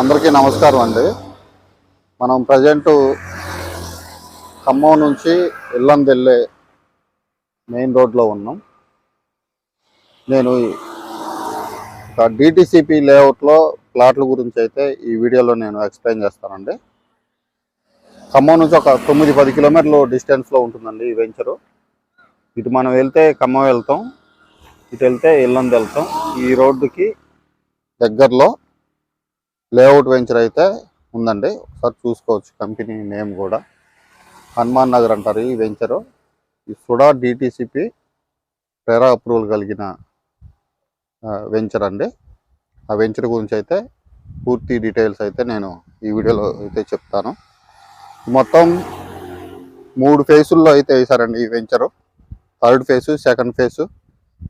అందరికీ నమస్కారం అండి. మనం ప్రజెంట్ ఖమ్మం నుంచి ఇల్లందెల్లే మెయిన్ రోడ్లో ఉన్నాం. నేను ఒక డిటిసిపి లేఅవుట్లో ప్లాట్ల గురించి అయితే ఈ వీడియోలో నేను ఎక్స్ప్లెయిన్ చేస్తానండి. ఖమ్మం నుంచి ఒక తొమ్మిది పది కిలోమీటర్లు డిస్టెన్స్లో ఉంటుందండి ఈ వెంచరు ఇటు మనం వెళ్తే ఖమ్మం వెళ్తాం ఇటు వెళ్తే ఇల్లంది వెళ్తాం. ఈ రోడ్డుకి దగ్గరలో లేఅవుట్ వెంచర్ అయితే ఉందండి. ఒకసారి చూసుకోవచ్చు కంపెనీ నేమ్ కూడా. హనుమాన్ నగర్ అంటారు ఈ వెంచరు. ఈ సుడా డిటీసీపీ టెరా అప్రూవల్ కలిగిన వెంచర్ అండి. ఆ వెంచర్ గురించి అయితే పూర్తి డీటెయిల్స్ అయితే నేను ఈ వీడియోలో అయితే చెప్తాను. మొత్తం మూడు ఫేసుల్లో అయితే వేసారండి ఈ venture. Third phase second phase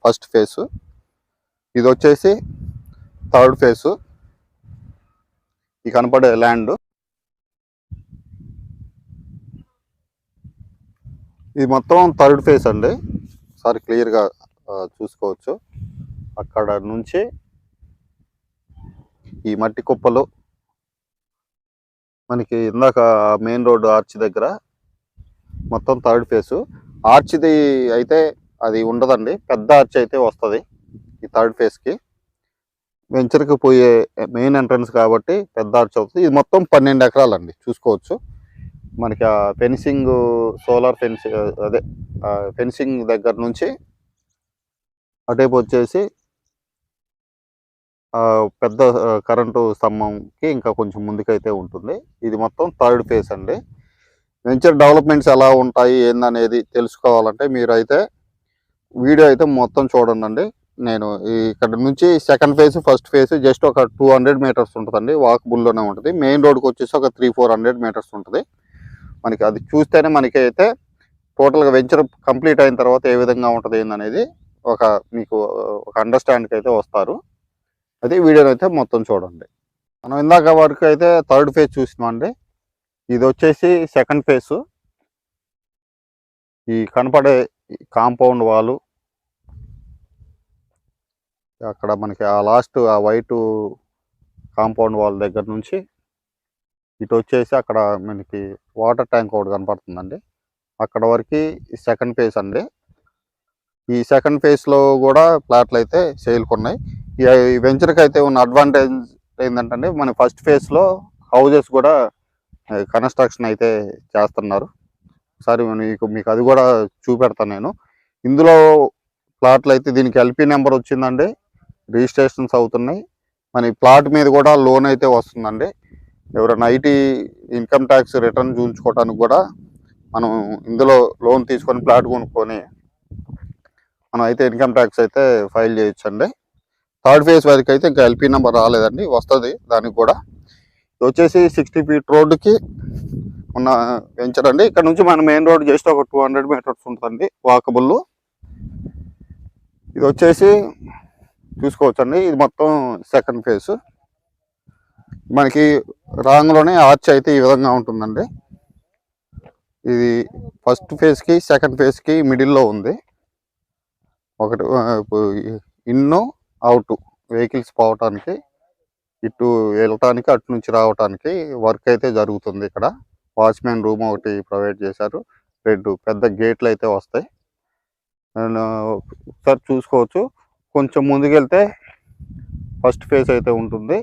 first phase. ఇది వచ్చేసి థర్డ్ ఫేసు. ఈ కనపడే ల్యాండ్ ఇది మొత్తం థర్డ్ ఫేస్ అండి. ఒకసారి క్లియర్గా చూసుకోవచ్చు. అక్కడ నుంచి ఈ మట్టి కుప్పలు మనకి ఇందాక మెయిన్ రోడ్ ఆర్చ్ దగ్గర మొత్తం థర్డ్ ఫేసు ఆర్చ్ది అయితే అది ఉండదండి. పెద్ద ఆర్చ్ అయితే వస్తుంది ఈ థర్డ్ ఫేజ్కి వెంచర్కి పోయే మెయిన్ ఎంట్రన్స్ కాబట్టి పెద్ద ఆర్చ్ అవుతుంది. ఇది మొత్తం పన్నెండు ఎకరాలండి. చూసుకోవచ్చు. మనకి ఆ ఫెన్సింగ్ సోలార్ ఫెన్సింగ్ అదే ఫెన్సింగ్ దగ్గర నుంచి అటైపు వచ్చేసి పెద్ద కరెంటు స్తంభంకి ఇంకా కొంచెం ముందుకైతే ఉంటుంది. ఇది మొత్తం థర్డ్ ఫేస్ అండి. వెంచర్ డెవలప్మెంట్స్ ఎలా ఉంటాయి ఏందనేది తెలుసుకోవాలంటే మీరైతే వీడియో అయితే మొత్తం చూడండి నేను ఇక్కడ నుంచి second phase first phase just ఒక టూ హండ్రెడ్ మీటర్స్ ఉంటుందండి. వాక్బుల్లోనే ఉంటుంది. మెయిన్ రోడ్కి వచ్చేసి ఒక త్రీ ఫోర్ హండ్రెడ్ మీటర్స్ ఉంటుంది. మనకి అది చూస్తేనే మనకి అయితే టోటల్గా వెంచర్ కంప్లీట్ అయిన తర్వాత ఏ విధంగా ఉంటుంది ఏందనేది ఒక మీకు ఒక అండర్స్టాండ్కి అయితే వస్తారు. అయితే వీడియోని అయితే మొత్తం చూడండి. మనం ఇందాక వరకు అయితే థర్డ్ ఫేజ్ చూసినామండి. ఇది వచ్చేసి సెకండ్ ఫేజ్ ఈ కనపడే కాంపౌండ్ వాలు అక్కడ మనకి ఆ లాస్ట్ ఆ వైట్ కాంపౌండ్ వాల్ దగ్గర నుంచి ఇటు వచ్చేసి అక్కడ మనకి వాటర్ ట్యాంక్ ఒకటి కనపడుతుందండి. అక్కడ వరకు సెకండ్ ఫేజ్ అండి. ఈ సెకండ్ ఫేజ్లో కూడా ప్లాట్లు అయితే సేల్కున్నాయి ఈ వెంచర్కి అయితే ఉన్న అడ్వాంటేజ్ ఏంటంటే మన ఫస్ట్ ఫేజ్లో హౌజెస్ కూడా కన్స్ట్రక్షన్ అయితే చేస్తున్నారు. ఒకసారి మీకు మీకు అది కూడా చూపెడతాను నేను. ఇందులో ప్లాట్లు అయితే దీనికి ఎల్పి నెంబర్ వచ్చిందండి. రిజిస్ట్రేషన్స్ అవుతున్నాయి. మన ప్లాట్ మీద కూడా లోన్ అయితే వస్తుందండి. ఎవరైనా ఐటీ ఇన్కమ్ ట్యాక్స్ రిటర్న్ చూపించుకోవడానికి కూడా మనం ఇందులో లోన్ తీసుకొని ప్లాట్ కొనుక్కొని మనం అయితే ఇన్కమ్ ట్యాక్స్ అయితే ఫైల్ చేయొచ్చండి. థర్డ్ ఫేజ్ వరకు అయితే ఇంకా ఎల్పి నెంబర్ రాలేదండి. వస్తుంది దానికి కూడా. ఇది వచ్చేసి సిక్స్టీ ఫీట్ రోడ్డుకి ఉన్న వెంచర్ అండి. ఇక్కడ నుంచి మన మెయిన్ రోడ్ జస్ట్ ఒక టూ హండ్రెడ్ మీటర్స్ ఉంటుందండి వాకబుల్ ఇది వచ్చేసి చూసుకోవచ్చండి. ఇది మొత్తం సెకండ్ ఫేజ్ మనకి రాంగ్లోనే ఆర్చ్ అయితే ఈ విధంగా ఉంటుందండి. ఇది ఫస్ట్ ఫేజ్కి సెకండ్ ఫేజ్కి మిడిల్లో ఉంది. ఒకటి ఇన్ను అవుట్ వెహికల్స్ పోవటానికి ఇటు వెళ్ళటానికి అటు నుంచి రావటానికి వర్క్ అయితే జరుగుతుంది ఇక్కడ. వాచ్మెన్ రూమ్ ఒకటి ప్రొవైడ్ చేశారు. రెండు పెద్ద గేట్లు అయితే వస్తాయి. ఒకసారి చూసుకోవచ్చు. కొంచెం ముందుకెళ్తే ఫస్ట్ ఫేజ్ అయితే ఉంటుంది.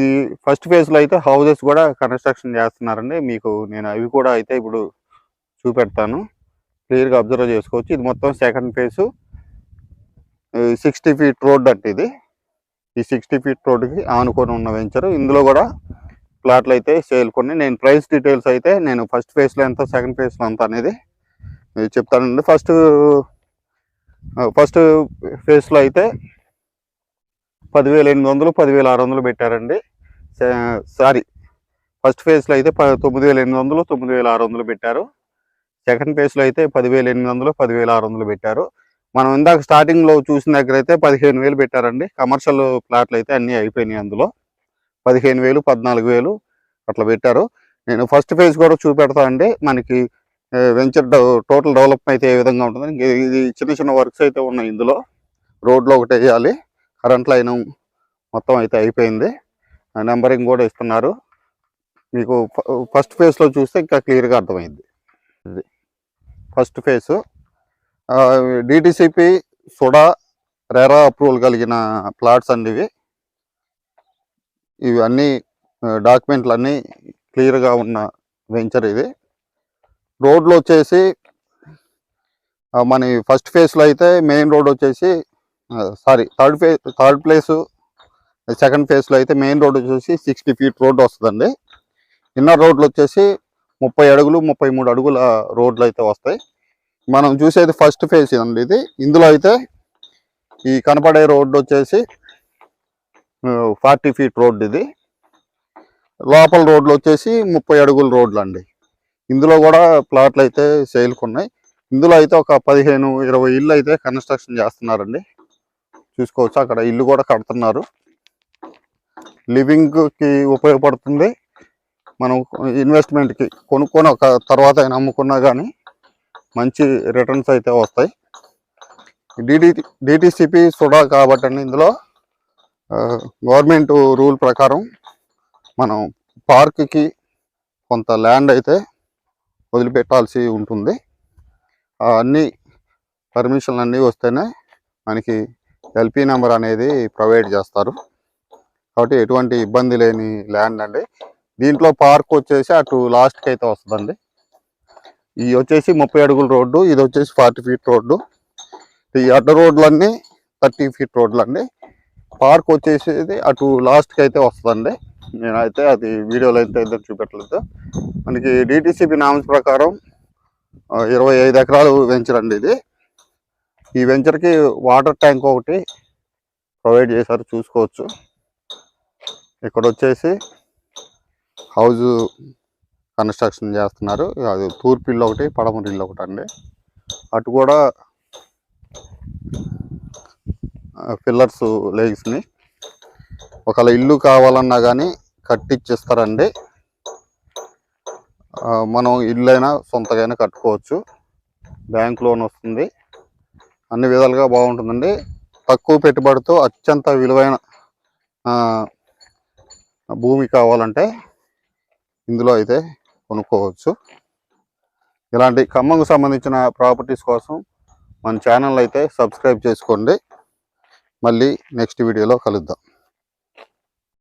ఈ ఫస్ట్ ఫేజ్లో అయితే హౌసెస్ కూడా కన్స్ట్రక్షన్ చేస్తున్నారండి. మీకు నేను అవి కూడా అయితే ఇప్పుడు చూపెడతాను. క్లియర్గా అబ్జర్వ్ చేసుకోవచ్చు. ఇది మొత్తం second phase. Sixty feet road అంటే ఇది. ఈ సిక్స్టీ ఫీట్ రోడ్కి ఆనుకొని ఉన్న వెంచర్. ఇందులో కూడా ప్లాట్లు అయితే సేల్ కొన్ని. నేను ప్రైస్ డీటెయిల్స్ అయితే నేను ఫస్ట్ ఫేజ్లో ఎంత సెకండ్ ఫేజ్లో ఎంత అనేది చెప్తానండి. ఫస్ట్ ఫస్ట్ ఫేజ్లో అయితే పదివేల ఎనిమిది వందలు పదివేల ఆరు వందలు పెట్టారండి సారీ ఫస్ట్ ఫేజ్లో అయితే ప తొమ్మిది వేల ఎనిమిది వందలు తొమ్మిది వేల ఆరు వందలు పెట్టారు సెకండ్ ఫేజ్లో అయితే పదివేల ఎనిమిది వందలు పదివేల ఆరు వందలు పెట్టారు. మనం ఇందాక స్టార్టింగ్లో చూసిన దగ్గర అయితే పదిహేను వేలు పెట్టారండి కమర్షియల్ ప్లాట్లు అయితే అన్నీ అయిపోయినాయి అందులో. పదిహేను వేలు పద్నాలుగు వేలు అట్లా పెట్టారు. నేను ఫస్ట్ ఫేజ్ కూడా చూపెడతా అండి. మనకి వెంచర్ టోటల్ డెవలప్ అయితే ఏ విధంగా ఉంటుంది ఇది చిన్న చిన్న వర్క్స్ అయితే ఉన్నాయి ఇందులో. రోడ్లో ఒకటి వేయాలి. కరెంట్ లైన్ మొత్తం అయితే అయిపోయింది. నెంబరింగ్ కూడా ఇస్తున్నారు. మీకు ఫస్ట్ ఫేజ్లో చూస్తే ఇంకా క్లియర్గా అర్థమైంది. ఇది first phase. DTCP SUDA RERA approval కలిగిన ప్లాట్స్ అండి ఇవి. ఇవి అన్నీ డాక్యుమెంట్లు అన్నీ క్లియర్గా ఉన్న వెంచర్ ఇది. రోడ్లు వచ్చేసి మన ఫస్ట్ ఫేజ్లో అయితే మెయిన్ రోడ్ వచ్చేసి sorry third phase third place second ఫేజ్లో అయితే మెయిన్ రోడ్ వచ్చేసి సిక్స్టీ ఫీట్ రోడ్ వస్తుందండి. ఇన్నర్ రోడ్లు వచ్చేసి ముప్పై అడుగులు ముప్పై మూడు అడుగుల రోడ్లు అయితే వస్తాయి. మనం చూసేది ఫస్ట్ ఫేజ్ అండి ఇది. ఇందులో అయితే ఈ కనపడే రోడ్డు వచ్చేసి ఫార్టీ ఫీట్ రోడ్ ఇది. లోపల రోడ్లు వచ్చేసి ముప్పై అడుగుల రోడ్లు అండి. ఇందులో కూడా ప్లాట్లు అయితే సేల్కి ఉన్నాయి. ఇందులో అయితే ఒక పదిహేను ఇరవై ఇల్లు అయితే కన్స్ట్రక్షన్ చేస్తున్నారండి. చూసుకోవచ్చు అక్కడ ఇల్లు కూడా కడుతున్నారు. లివింగ్కి ఉపయోగపడుతుంది. మనం ఇన్వెస్ట్మెంట్కి కొనుక్కొని ఒక తర్వాత అయినా అమ్ముకున్నా కానీ మంచి రిటర్న్స్ అయితే వస్తాయి. డిడి డిటిసిపి సుడా కాబట్టి ఇందులో. గవర్నమెంట్ రూల్ ప్రకారం మనం పార్క్కి కొంత ల్యాండ్ అయితే వదిలిపెట్టాల్సి ఉంటుంది. అన్నీ అన్ని పర్మిషన్లు అన్నీ వస్తేనే మనకి ఎల్పి నెంబర్ అనేది ప్రొవైడ్ చేస్తారు. కాబట్టి ఎటువంటి ఇబ్బంది లేని ల్యాండ్ అండి. దీంట్లో పార్క్ వచ్చేసి అటు లాస్ట్కి అయితే వస్తుందండి. ఇది వచ్చేసి ముప్పై అడుగుల రోడ్డు ఇది వచ్చేసి ఫార్టీ ఫీట్ రోడ్డు. ఈ అడ్డ రోడ్లన్నీ థర్టీ ఫీట్ రోడ్లు అండి పార్క్ వచ్చేసి అటు లాస్ట్కి అయితే వస్తుందండి. నేనైతే అది వీడియోలో అయితే ఇద్దరు చూపెట్టలేదు. మనకి డిటిసిపి నామ్స్ ప్రకారం ఇరవై ఐదు ఎకరాలు వెంచర్ అండి ఇది. ఈ వెంచర్కి వాటర్ ట్యాంక్ ఒకటి ప్రొవైడ్ చేశారు చూసుకోవచ్చు. ఇక్కడ వచ్చేసి హౌస్ కన్స్ట్రక్షన్ చేస్తున్నారు. అది తూర్పు ఇల్లు ఒకటి పడమర ఇల్లు ఒకటి అండి. అటు కూడా పిల్లర్స్ లేగ్స్ని ఒకవేళ ఇల్లు కావాలన్నా కానీ కట్టిచ్చిస్తారండి. మనం ఇల్లు అయినా కట్టుకోవచ్చు. బ్యాంక్ లోన్ వస్తుంది. అన్ని విధాలుగా బాగుంటుందండి. తక్కువ పెట్టుబడితో అత్యంత విలువైన భూమి కావాలంటే ఇందులో అయితే కొనుక్కోవచ్చు. ఇలాంటి ఖమ్మంకు సంబంధించిన ప్రాపర్టీస్ కోసం మన ఛానల్ అయితే సబ్స్క్రైబ్ చేసుకోండి. మళ్ళీ నెక్స్ట్ వీడియోలో కలుద్దాం.